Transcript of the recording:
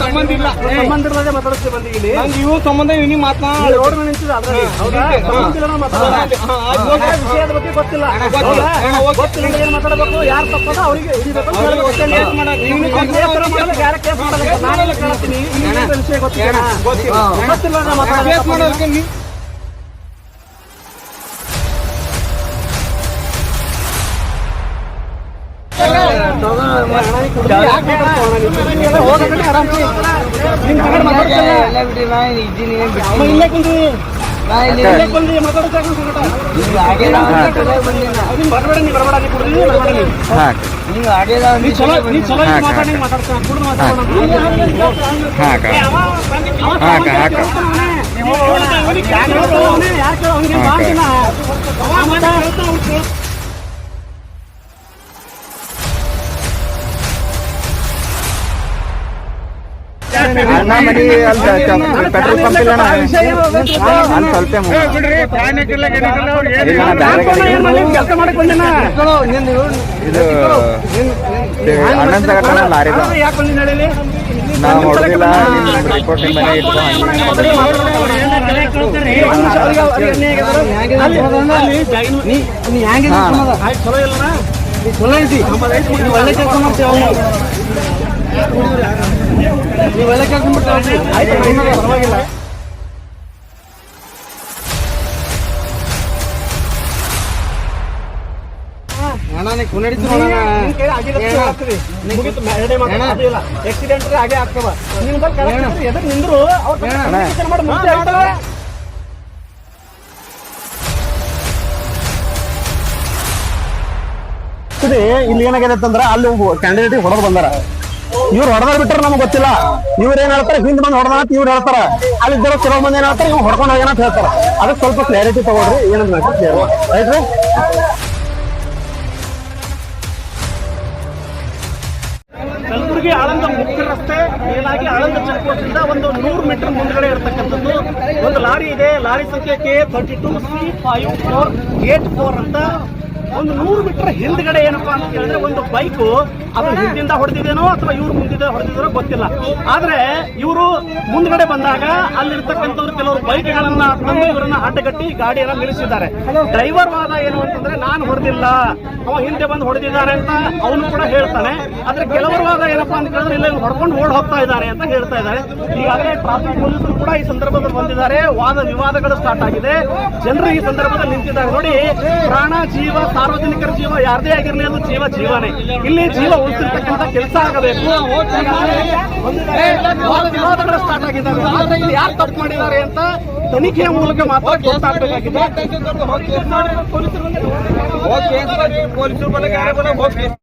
ಸಂಬಂಧ ಇಲ್ಲ. ಸಂಬಂಧ ಇಲ್ಲದೆ ಮಾತಾಡಿಸ್ತೀವಿ ಬಂದಿ ಇಲ್ಲಿ. ನಂಗೆ ಇವ್ ಸಂಬಂಧ ಮಾತನಾಡ ರೋಡ್ ಮೇಲೆ ಅದ್ರಲ್ಲಿ ಸಂಬಂಧ ಇಲ್ಲ ಮಾತಾಡೋದು. ವಿಷಯದ ಬಗ್ಗೆ ಗೊತ್ತಿಲ್ಲ. ಗೊತ್ತಿಲ್ಲ. ಏನ್ ಮಾತಾಡಬೇಕು? ಯಾರು ತಪ್ಪದ ಅವರಿಗೆ ಕೇಸ್? ಕೇಳ್ತೀನಿ. ವಿಷಯ ಗೊತ್ತಿಲ್ಲ. ಗೊತ್ತಿಲ್ಲ. ಮಾಡೋದಕ್ಕೆ ಹಾಕ, ನಾನ್ ಗಾಡಿ ಏನ್ ಪಂಪ್ ಇಲ್ಲ ಲಾರಿ. ಅಲ್ಲಿ- ಅಲ್ಲಿ. ಸುಮ್ಮದ? ಚಲೋ ಐತಿ. ಒಳ್ಳೆ ಕೆಲಸ ಮಾಡ್ತೀವಿ ಪರವಾಗಿಲ್ಲ. ರೀ ಆಗೇ ಆಗ್ತವ. ಎದಕ್ ನಿಂದ್ರು? ಅವ್ರ ಇಲ್ಲಿ ಏನಾಗಿದೆ ಅಂತಂದ್ರ ಅಲ್ಲಿ ಕ್ಯಾಂಡಿಡೇಟ್ ಹೊಡೆದು ಬಂದಾರ. ಇವ್ರು ಹೊಡೆದ ಬಿಟ್ರೆ ನಮ್ಗೆ ಗೊತ್ತಿಲ್ಲ. ಇವ್ರು ಏನ್ ಹೇಳ್ತಾರೆ? ಹಿಂದ್ ಬಂದ್ ಹೊಡೆದ ಇವ್ರು ಹೇಳ್ತಾರ. ಅಲ್ಲಿ ಇದ್ದಿರೋ ಕೆಲವು ಮಂದಿ ಏನ್ ಹೇಳ್ತಾರೆ? ಇವ್ ಹೊಡ್ಕೊಂಡು ಹೋಗ್ಯಾನ ಅಂತ ಹೇಳ್ತಾರ. ಅದಕ್ಕೆ ಸ್ವಲ್ಪ ಕ್ಲಾರಿಟಿ ತಗೊಳ್ರಿ. ಏನಂತ ರೈಟ್ರಿ ಕಲಬುರಗಿ ಆಳಂದ ಮುಖ್ಯ ರಸ್ತೆ, ಮೇಲಾಗಿ ಆಳಂದ ಚೆಕ್ ಪೋಸ್ಟ್ ಇಂದ ಒಂದು ನೂರು ಮೀಟರ್ ಮುಂದ್ಗಡೆ ಇರತಕ್ಕಂಥದ್ದು. ಒಂದು ಲಾರಿ ಇದೆ. ಲಾರಿ ಸಂಖ್ಯೆ K thirty two C five four eight four ಅಂತ ಒಂದು ನೂರು ಹಿಂದ್ಗಡೆ ಏನಪ್ಪಾ ಅಂತ ಹೇಳಿದ್ರೆ ಒಂದು ಬೈಕು ಅದು ಹಿಂದಿಂದ ಹೊಡೆದಿದೇನೋ ಅಥವಾ ಇವ್ರು ಮುಂದಿದೆ ಹೊಡೆದಿದ್ರೋ ಗೊತ್ತಿಲ್ಲ. ಆದ್ರೆ ಇವರು ಮುಂದ್ಗಡೆ ಬಂದಾಗ ಅಲ್ಲಿರ್ತಕ್ಕಂಥವ್ರು ಕೆಲವರು ಬೈಕ್ಗಳನ್ನ ತಂದು ಇವರನ್ನ ಅಡ್ಡಗಟ್ಟಿ ಗಾಡಿಯನ್ನ ನಿಲ್ಲಿಸಿದ್ದಾರೆ. ಡ್ರೈವರ್ ವಾದ ಏನು ಅಂತಂದ್ರೆ ನಾನು ಹೊಡೆದಿಲ್ಲ, ಅವ ಹಿಂದೆ ಬಂದು ಹೊಡೆದಿದ್ದಾರೆ ಅಂತ ಅವನು ಕೂಡ ಹೇಳ್ತಾನೆ. ಆದ್ರೆ ಕೆಲವರು ವಾದ ಏನಪ್ಪಾ ಅಂತ ಕೇಳಿದ್ರೆ ಇಲ್ಲ ಹೊಡ್ಕೊಂಡು ಓಡ್ ಹೋಗ್ತಾ ಇದ್ದಾರೆ ಅಂತ ಹೇಳ್ತಾ ಇದ್ದಾರೆ. ಈಗಾಗಲೇ ಟ್ರಾಫಿಕ್ ಪೊಲೀಸರು ಕೂಡ ಈ ಸಂದರ್ಭದಲ್ಲಿ ಬಂದಿದ್ದಾರೆ. ವಾದ ವಿವಾದಗಳು ಸ್ಟಾರ್ಟ್ ಆಗಿದೆ. ಜನರು ಈ ಸಂದರ್ಭದಲ್ಲಿ ನಿಂತಿದ್ದಾರೆ. ನೋಡಿ, ಪ್ರಾಣ ಜೀವ, ಸಾರ್ವಜನಿಕರ ಜೀವ ಯಾರದೇ ಆಗಿರಲಿ ಅದು ಜೀವ ಜೀವನೇ. ಇಲ್ಲಿ ಜೀವ ಉಳಿಸಿರ್ತಕ್ಕಂಥ ಕೆಲಸ ಆಗಬೇಕು. ವಿವಾದಗಳು ಸ್ಟಾರ್ಟ್ ಇಲ್ಲಿ ಯಾರು ತಪ್ಪು ಮಾಡಿದ್ದಾರೆ ಅಂತ ತನಿಖೆಯ ಮೂಲಕ ಮಾತ್ರ ಗೊತ್ತಾಗಬೇಕಾಗಿದೆ.